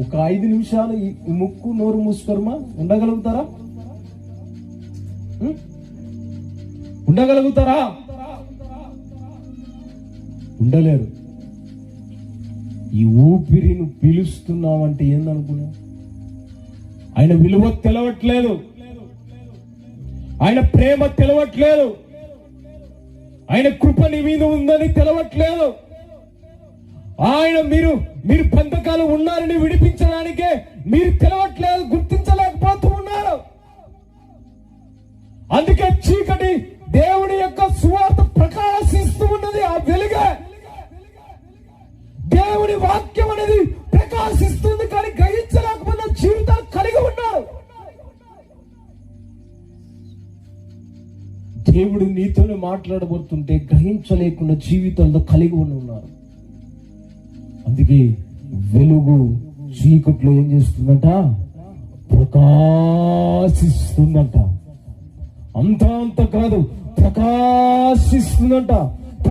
ఒక ఐదు నిమిషాలు ఈ ముక్కు నోరు మూసుకోరమా? ఉండగలుగుతారా? ఉండగలుగుతారా? ఉండలేరు. ఈ ఊపిరిని పిలుస్తున్నామంటే ఏందనుకున్నా? ఆయన విలువ తెలవట్లేదు. ఆయన ప్రేమ తెలవట్లేదు. ఆయన కృప నీ మీద ఉందని తెలవట్లేదు. ఆయన మీరు మీరు పంతకాలం ఉన్నారని విడిపించడానికే మీరు తెలవట్లేదు గుర్తించలేకపోతూ ఉన్నారు. అందుకే చీకటి దేవుని యొక్క సువార్త ప్రకాశిస్తూ ఉన్నది ఆ వెలుగే. దేవుని వాక్యం అనేది ప్రకాశిస్తుంది కానీ గ్రహించలేకపోయిన జీవితాలు కలిగి ఉన్నారు. దేవుడు నీతోనే మాట్లాడబోతుంటే గ్రహించలేకుండా జీవితాల్లో కలిగి ఉండి ఉన్నారు. అందుకే వెలుగు చీకట్లో ఏం చేస్తుందంట? ప్రకాశిస్తుందంట. అంత అంత కాదు ప్రకాశిస్తుందంట.